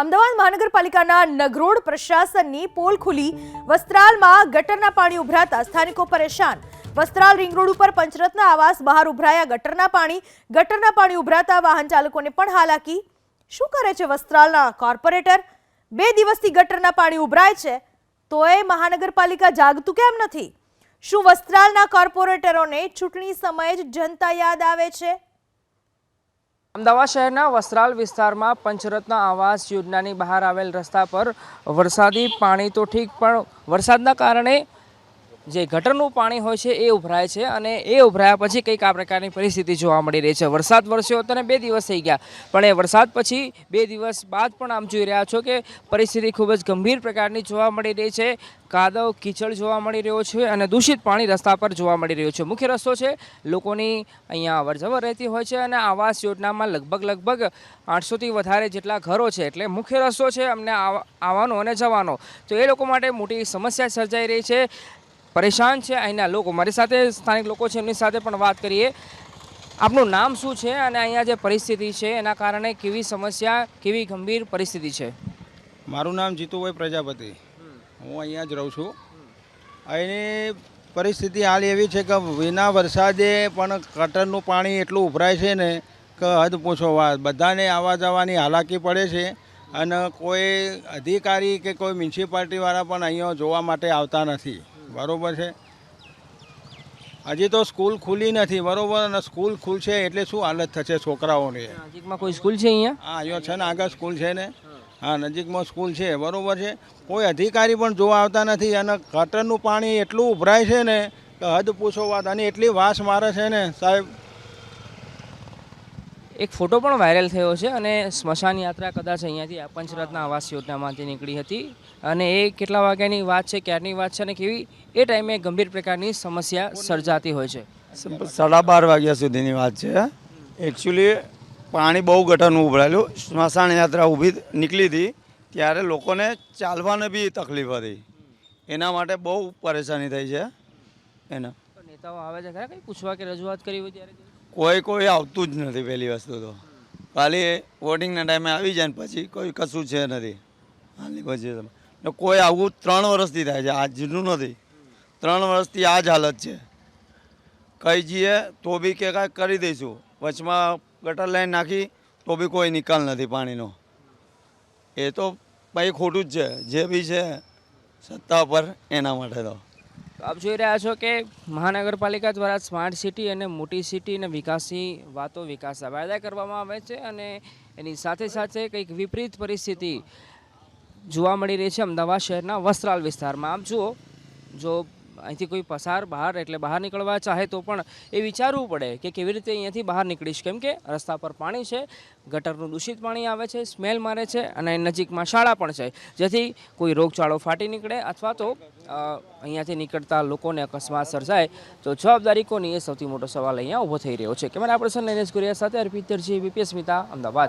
અમદાવાદ મહાનગરપાલિકાના નગરોડ પ્રશાસનની પોલ ખુલી. વસ્ત્રાલમાં ગટરના પાણી ઉભરાતા સ્થાનિકો પરેશાન. વસ્ત્રાલ રિંગ રોડ ઉપર પંચરત્ન આવાસ બહાર ઉભરાયા ગટરના પાણી. ગટરના પાણી ઉભરાતા વાહન ચાલકોને પણ હાલાકી. શું કરે છે વસ્ત્રાલના કોર્પોરેટર? બે દિવસથી ગટરના પાણી ઉભરાય છે. તોય મહાનગરપાલિકા જાગતું કેમ નથી? શું વસ્ત્રાલના કોર્પોરેટરોને ચૂંટણી સમયે જ જનતા યાદ આવે છે? અમદાવાદ શહેરના વસ્ત્રાલ વિસ્તારમાં પંચરત્ન આવાસ યોજનાની બહાર આવેલ રસ્તા પર વરસાદી પાણી તો ઠીક, પણ વરસાદના કારણે જે ગટરનું પાણી હોય છે એ ઉભરાય છે અને એ ઉભરાયા પછી કંઈક આ પ્રકારની પરિસ્થિતિ જોવા મળી રહી છે. વરસાદ વરસ્યો હતો ને બે દિવસ થઈ ગયા, પણ એ વરસાદ પછી બે દિવસ બાદ પણ આમ જોઈ રહ્યા છો કે પરિસ્થિતિ ખૂબ જ ગંભીર પ્રકારની જોવા મળી રહી છે. કાદવ, કીચડ જોવા મળી રહ્યો છે અને દૂષિત પાણી રસ્તા પર જોવા મળી રહ્યું છે. મુખ્ય રસ્તો છે, લોકોની અહીંયા અવરજવર રહેતી હોય છે અને આવાસ યોજનામાં લગભગ લગભગ આઠસોથી વધારે જેટલા ઘરો છે. એટલે મુખ્ય રસ્તો છે અમને આવા- આવવાનો અને જવાનો. તો એ લોકો માટે મોટી સમસ્યા સર્જાઈ રહી છે. પરેશાન છે અહીંના લોકો. મારી સાથે સ્થાનિક લોકો છે, એમની સાથે પણ વાત કરીએ. આપનું નામ શું છે અને અહીંયા જે પરિસ્થિતિ છે, એના કારણે કેવી સમસ્યા, કેવી ગંભીર પરિસ્થિતિ છે? મારું નામ જીતુભાઈ પ્રજાપતિ. હું અહીંયા જ રહું છું. અહીંની પરિસ્થિતિ હાલ એવી છે કે વિના વરસાદે પણ કટરનું પાણી એટલું ઉભરાય છે ને કે હદ પૂછો વાત. બધાને આવવા જવાની હાલાકી પડે છે અને કોઈ અધિકારી કે કોઈ મ્યુનિસિપાલિટીવાળા પણ અહીંયા જોવા માટે આવતા નથી. બરોબર છે. હજી તો સ્કૂલ ખુલી નથી બરોબર અને સ્કૂલ ખુલશે એટલે શું હાલત થશે છોકરાઓની? નજીકમાં કોઈ સ્કૂલ છે અહીંયા? હા અહીંયા છે ને આગળ સ્કૂલ છે ને. હા નજીકમાં સ્કૂલ છે બરોબર છે. કોઈ અધિકારી પણ જોવા આવતા નથી અને ગટરનું પાણી એટલું ઉભરાય છે ને કે હદ પૂછો વાત અને એટલી વાસ મારે છે ને સાહેબ એક ફોટો પણ વાયરલ થયો છે અને સ્મશાન યાત્રા કદાચ અહીંયાથી આ પંચરત્ન આવાસ યોજનામાંથી નીકળી હતી. અને એ કેટલા વાગ્યાની વાત છે ક્યારની વાત છે અને કેવી એ ટાઈમે ગંભીર પ્રકારની સમસ્યા સર્જાતી હોય છે. સાડા બાર વાગ્યા સુધીની વાત છે. એકચ્યુઅલી પાણી બહુ ગટરનું ઉભરાયેલું. સ્મશાન યાત્રા ઊભી નીકળી હતી. ત્યારે લોકોને ચાલવાને બી તકલીફ હતી. એના માટે બહુ પરેશાની થઈ છે. એના. નેતાઓ આવે છે ખરા? કંઈ પૂછવા કે રજૂઆત કરી હોય ત્યારે? કોઈ કોઈ આવતું જ નથી પહેલી વસ્તુ તો. ખાલી વોટિંગના ટાઈમે આવી જાય ને પછી કોઈ કશું છે નથી. હાલની પછી ને કોઈ આવું ત્રણ વર્ષથી થાય છે, આજનું નથી. ત્રણ વર્ષથી આ જ હાલત છે. કહી જઈએ તો બી કે કાંઈક કરી દઈશું. વચમાં ગટર લાઈન નાખી તો બી કોઈ નિકાલ નથી પાણીનો. એ તો ભાઈ ખોટું જ છે. જે બી છે, સત્તા પર એના માટે તો. આપ જોઈ રહ્યા છો કે મહાનગરપાલિકા દ્વારા સ્માર્ટ સિટી અને મોટી સિટી અને વિકાસની વાતો વિકાસના વાયદા કરવામાં આવે છે અને એની સાથે સાથે કંઈક વિપરીત પરિસ્થિતિ જોવા મળી રહી છે અમદાવાદ શહેરના વસ્ત્રાલ વિસ્તારમાં. આમ જુઓ, જો અહીંથી કોઈ પસાર બહાર એટલે બહાર નીકળવા ચાહે તો પણ એ વિચારવું પડે કે કેવી રીતે અહીંયાથી બહાર નીકળીશ. કેમ કે રસ્તા પર પાણી છે, ગટરનું દૂષિત પાણી આવે છે, સ્મેલ મારે છે અને નજીકમાં શાળા પણ છે. જેથી કોઈ રોગચાળો ફાટી નીકળે અથવા તો અહીંયાથી નીકળતા લોકોને અકસ્માત સર્જાય તો જવાબદારી કોની એ સૌથી મોટો સવાલ અહીંયા ઊભો થઈ રહ્યો છે. કેમેરા પર્સન નરેશ ગુરિયા સાથે અર્પિત દરજી બીપીએસ સ્મિતા અમદાવાદ.